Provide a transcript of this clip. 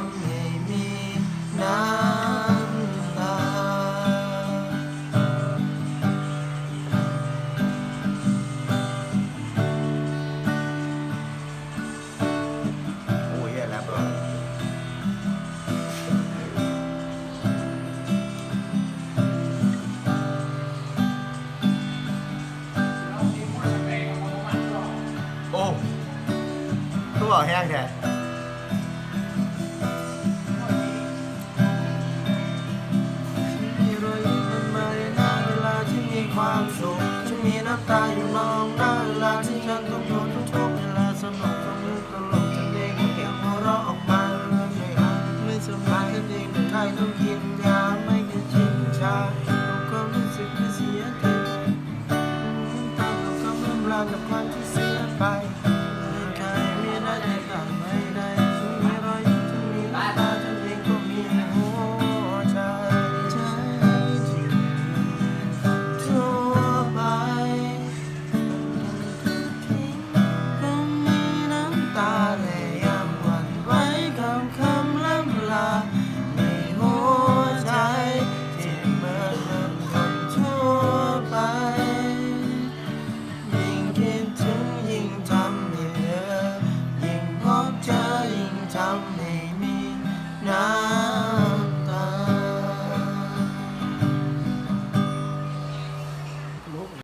ำให้มีน้ำตาโอ้ยแล้วโอ้ตัวแห้งแท้ ความสุขจะมีน้ำตาอยู่นองได้เวลาที่ฉันต้องทนทุกทุกเวลาสนุกต้องลืมตลกจะเด็ก็แก้มหัวเราะออกมาเลยไม่สบายจก็ดีแต่ใครต้องกินยาไม่กินชินชา